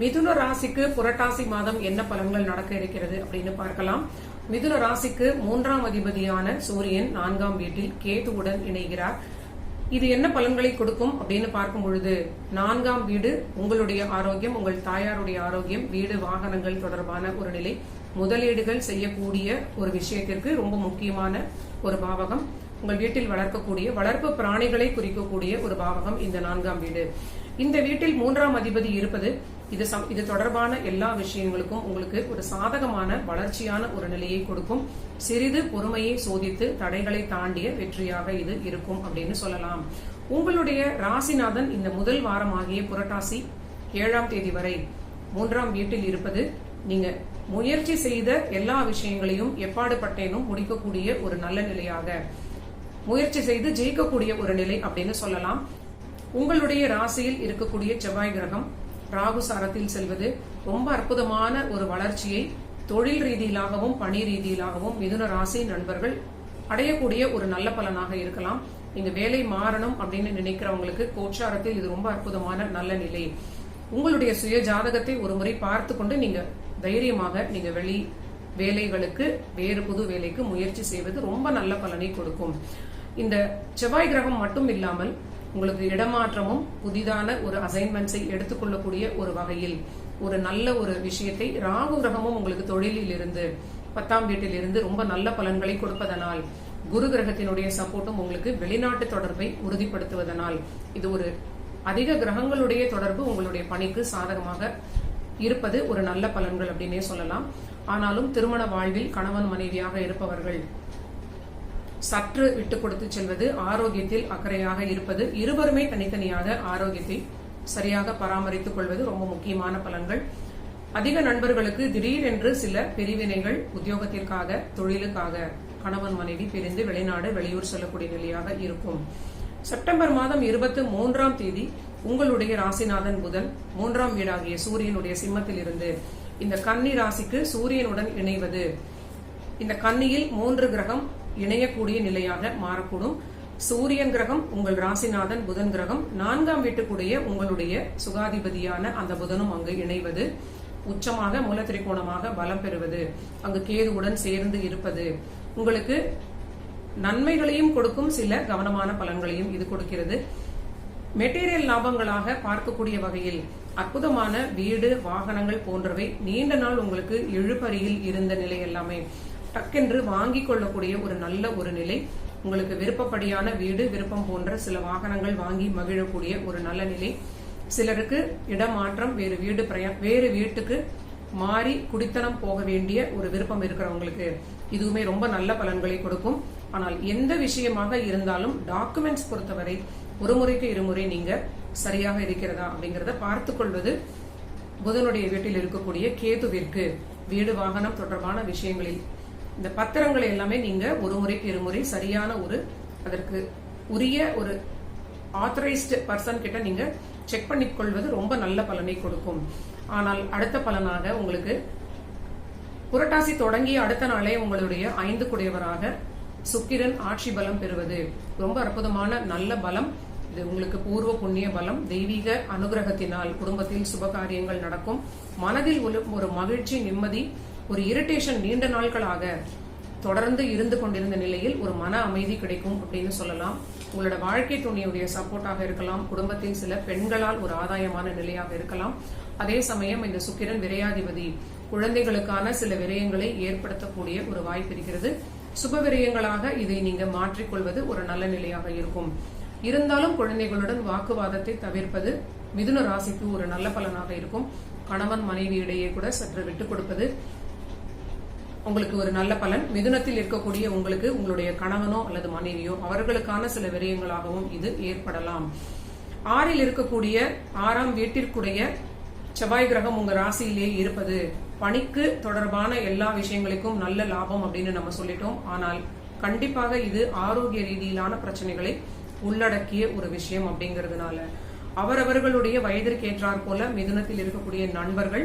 மிதுன ராசிக்கு புரட்டாசி மாதம் என்ன பலன்கள் நடக்க இருக்கிறது அப்படின்னு பார்க்கலாம். மிதுன ராசிக்கு மூன்றாம் அதிபதியான சூரியன் நான்காம் வீட்டில் கேதுவுடன் இணைகிறார். இது என்ன பலன்களை கொடுக்கும் அப்படின்னு பார்க்கும் பொழுது நான்காம் வீடு உங்களுடைய ஆரோக்கியம் உங்கள் தாயாருடைய ஆரோக்கியம் வீடு வாகனங்கள் தொடர்பான ஒரு நிலை முதலீடுகள் செய்யக்கூடிய ஒரு விஷயத்திற்கு ரொம்ப முக்கியமான ஒரு பாவகம். உங்கள் வீட்டில் வளர்க்கக்கூடிய வளர்ப்பு பிராணிகளை குறிக்கக்கூடிய ஒரு பாவகம் இந்த நான்காம் வீடு. இந்த வீட்டில் மூன்றாம் அதிபதி இருப்பது இது இது தொடர்பான எல்லா விஷயங்களுக்கும் உங்களுக்கு ஒரு சாதகமான வளர்ச்சியான ஒரு நிலையை கொடுக்கும். சிறிது பொறுமையை சோதித்து தடைகளை தாண்டிய வெற்றியாக இது இருக்கும் அப்படின்னு சொல்லலாம். உங்களுடைய ராசிநாதன் இந்த முதல் வாரமாகிய புரட்டாசி ஏழாம் தேதி வரை மூன்றாம் வீட்டில் இருப்பது நீங்க முயற்சி செய்த எல்லா விஷயங்களையும் எப்பாடுபட்டேனும் முடிக்கக்கூடிய ஒரு நல்ல நிலையாக. முயற்சி செய்து ஜெயிக்கக்கூடிய ஒரு நிலை அப்படின்னு சொல்லலாம். உங்களுடைய ராசியில் இருக்கக்கூடிய செவ்வாய் கிரகம் ராகு சாரத்தில் செல்வது ரொம்ப அற்புதமான ஒரு வளர்ச்சியை தொழில் ரீதியிலாகவும் பணி ரீதியிலாகவும் மிதுன ராசி நண்பர்கள் அடையக்கூடிய ஒரு நல்ல பலனாக இருக்கலாம். நீங்க வேலை மாறணும் அப்படின்னு நினைக்கிறவங்களுக்கு கோச்சாரத்தில் இது ரொம்ப அற்புதமான நல்ல நிலை. உங்களுடைய சுய ஜாதகத்தை ஒரு முறை பார்த்து கொண்டு நீங்க தைரியமாக நீங்க வெளி வேலைகளுக்கு வேறு புது வேலைக்கு முயற்சி செய்வது ரொம்ப நல்ல பலனை கொடுக்கும். இந்த செவ்வாய் கிரகம் மட்டும் இல்லாமல் உங்களுக்கு இடமாற்றமும் புதிதான ஒரு அசைன்மெண்ட்ஸை எடுத்துக்கொள்ளக்கூடிய ஒரு வகையில் ஒரு நல்ல ஒரு விஷயத்தை ராகு கிரகமும் உங்களுக்கு தொழிலில் இருந்து பத்தாம் வீட்டில் இருந்து ரொம்ப நல்ல பலன்களை கொடுப்பதனால் குரு கிரகத்தினுடைய சப்போர்ட்டும் உங்களுக்கு வெளிநாட்டு தொடர்பை உறுதிப்படுத்துவதனால் இது ஒரு அதிக கிரகங்களுடைய தொடர்பு உங்களுடைய பணிக்கு சாதகமாக இருப்பது ஒரு நல்ல பலன்கள் அப்படின்னே சொல்லலாம். ஆனாலும் திருமண வாழ்வில் கணவன் மனைவியாக இருப்பவர்கள் சற்று விட்டு கொடுத்து செல்வது ஆரோக்கியத்தில் அக்கறையாக இருப்பது இருவருமே தனித்தனியாக ஆரோக்கியத்தை சரியாக பராமரித்துக் கொள்வது ரொம்ப முக்கியமான பலன்கள். அதிக நண்பர்களுக்கு திடீரென்று சில பிரிவினைகள் உத்தியோகத்திற்காக தொழிலுக்காக கணவன் மனைவி பிரிந்து வெளிநாடு வெளியூர் செல்லக்கூடிய நிலையாக இருக்கும். செப்டம்பர் மாதம் இருபத்தி மூன்றாம் தேதி உங்களுடைய ராசிநாதன் புதன் மூன்றாம் வீடாகிய சூரியனுடைய சிம்மத்தில் இருந்து இந்த கன்னி ராசிக்கு சூரியனுடன் இணைவது. இந்த கன்னியில் மூன்று கிரகம் இணையக்கூடிய நிலையாக மாறக்கூடும். சூரியன் கிரகம் உங்கள் ராசிநாதன் புதன் கிரகம். நான்காம் வீட்டுக்குடைய உங்களுடைய சுகாதிபதியான அந்த புதனும் அங்கு இணைவது. உச்சமாக மூல திரிகோணமாக பலம் பெறுவது. அங்கு கேதுவுடன் சேர்ந்து இருப்பது. உங்களுக்கு நன்மைகளையும் கொடுக்கும் சில கவனமான பலன்களையும் இது கொடுக்கிறது. மெட்டீரியல் லாபங்களாக பார்க்கக்கூடிய வகையில் அற்புதமான வீடு வாகனங்கள் போன்றவை நீண்ட நாள் உங்களுக்கு இழுபறியில் இருந்த நிலை எல்லாமே. டக்கென்று வாங்கிக் கொள்ளக்கூடிய ஒரு நல்ல ஒரு நிலை. உங்களுக்கு விருப்பப்படியான வீடு விருப்பம் போன்ற சில வாகனங்கள் வாங்கி மகிழக்கூடிய ஒரு நல்ல நிலை. சிலருக்கு இடமாற்றம் வேறு வீடு பிரயா வேறு வீட்டுக்கு மாறி குடித்தனம் போக வேண்டிய ஒரு விருப்பம் இருக்கிறவங்களுக்கு இதுவுமே ரொம்ப நல்ல பலன்களை கொடுக்கும். ஆனால் எந்த விஷயமாக இருந்தாலும் டாக்குமெண்ட்ஸ் பொறுத்தவரை ஒரு முறைக்கு இருமுறை நீங்க சரியாக இருக்கிறதா அப்படிங்கறத பார்த்து கொள்வது புதனுடைய வீட்டில் இருக்கக்கூடிய கேதுவிற்கு வீடு வாகனம் தொடர்பான விஷயங்களில் இந்த பத்திரங்களை எல்லாமே நீங்க ஒரு முறைக்கு இருமுறை சரியான ஒரு அதற்கு உரிய ஒரு ஆத்தரைஸ்டு பர்சன் கிட்ட நீங்க செக் பண்ணிக்கொள்வது ரொம்ப நல்ல பலனை கொடுக்கும். ஆனால் அடுத்த பலனாக உங்களுக்கு புரட்டாசி தொடங்கி அடுத்த நாளே உங்களுடைய ஐந்து குடையவராக சுக்கிரன் ஆட்சி பலம் பெறுவது. ரொம்ப அற்புதமான நல்ல பலம். இது உங்களுக்கு பூர்வ புண்ணிய பலம். தெய்வீக அனுகிரகத்தினால் குடும்பத்தில் சுப காரியங்கள் நடக்கும். மனதில் ஒரு மகிழ்ச்சி நிம்மதி ஒரு இரிட்டேஷன் நீண்ட நாட்களாக தொடர்ந்து இருந்து கொண்டிருந்த நிலையில் ஒரு மன அமைதி கிடைக்கும் அப்படின்னு சொல்லலாம். உங்களோட வாழ்க்கை துணையுடைய சப்போர்ட்டாக இருக்கலாம். குடும்பத்தில் சில பெண்களால் ஒரு ஆதாயமான நிலையாக இருக்கலாம். அதே சமயம் இந்த சுக்கிரன் விரையாதிபதி குழந்தைகளுக்கான சில விரயங்களை ஏற்படுத்தக்கூடிய ஒரு வாய்ப்பு இருக்கிறது. சுப விரயங்களாக இதை நீங்க மாற்றிக்கொள்வது ஒரு நல்ல நிலையாக இருக்கும். இருந்தாலும் குழந்தைகளுடன் வாக்குவாதத்தை தவிர்ப்பது மிதுன ராசிக்கு ஒரு நல்ல பலனாக இருக்கும். கணவன் மனைவி இடையே கூட சற்று விட்டுக் கொடுப்பது உங்களுக்கு ஒரு நல்ல பலன். மிதுனத்தில் இருக்கக்கூடிய உங்களுக்கு உங்களுடைய கணவனோ அல்லது மனைவியோ அவர்களுக்கான சில விரயங்களாகவும் இது ஏற்படலாம். ஆறில் இருக்கக்கூடிய ஆறாம் வீட்டிற்குடைய செவ்வாய் கிரகம் உங்க ராசியிலேயே இருப்பது. பணிக்கு தொடர்பான எல்லா விஷயங்களுக்கும் நல்ல லாபம் அப்படின்னு நம்ம சொல்லிட்டோம். ஆனால் கண்டிப்பாக இது ஆரோக்கிய ரீதியிலான பிரச்சனைகளை உள்ளடக்கிய ஒரு விஷயம் அப்படிங்கிறதுனால. அவரவர்களுடைய வயதிற்கேற்றாற் போல மிதுனத்தில் இருக்கக்கூடிய நண்பர்கள்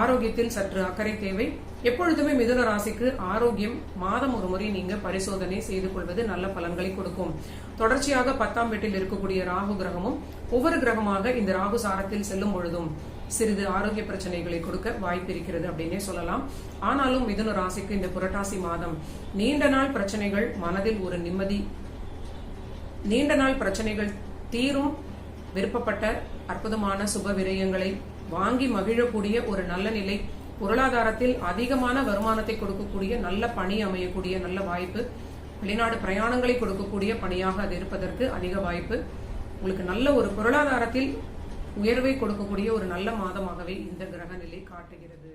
ஆரோக்கியத்தில் சற்று அக்கறை தேவை. எப்பொழுதுமே மிதுன ராசிக்கு ஆரோக்கியம் மாதம் ஒரு முறை நீங்க பரிசோதனை செய்து கொள்வது நல்ல பலன்களை கொடுக்கும். தொடர்ச்சியாக பத்தாம் வீட்டில் இருக்கக்கூடிய ராகு கிரகமும் ஒவ்வொரு கிரகமாக இந்த ராகு சாரத்தில் செல்லும் பொழுதும் சிறிது ஆரோக்கிய பிரச்சனைகளை கொடுக்க வாய்ப்பு இருக்கிறது அப்படின்னே சொல்லலாம். ஆனாலும் மிதுன ராசிக்கு இந்த புரட்டாசி மாதம் நீண்ட நாள் பிரச்சனைகள் மனதில் ஒரு நிம்மதி நீண்ட நாள் பிரச்சனைகள் தீரும். விருப்பப்பட்ட அற்புதமான சுப விரயங்களை வாங்கி மகிழக்கூடிய ஒரு நல்ல நிலை பொருளாதாரத்தில் அதிகமான வருமானத்தை கொடுக்கக்கூடிய நல்ல பணி அமையக்கூடிய நல்ல வாய்ப்பு வெளிநாடு பிரயாணங்களை கொடுக்கக்கூடிய பணியாக அது இருப்பதற்கு அதிக வாய்ப்பு. உங்களுக்கு நல்ல ஒரு பொருளாதாரத்தில் உயர்வை கொடுக்கக்கூடிய ஒரு நல்ல மாதமாகவே இந்த கிரக நிலை காட்டுகிறது.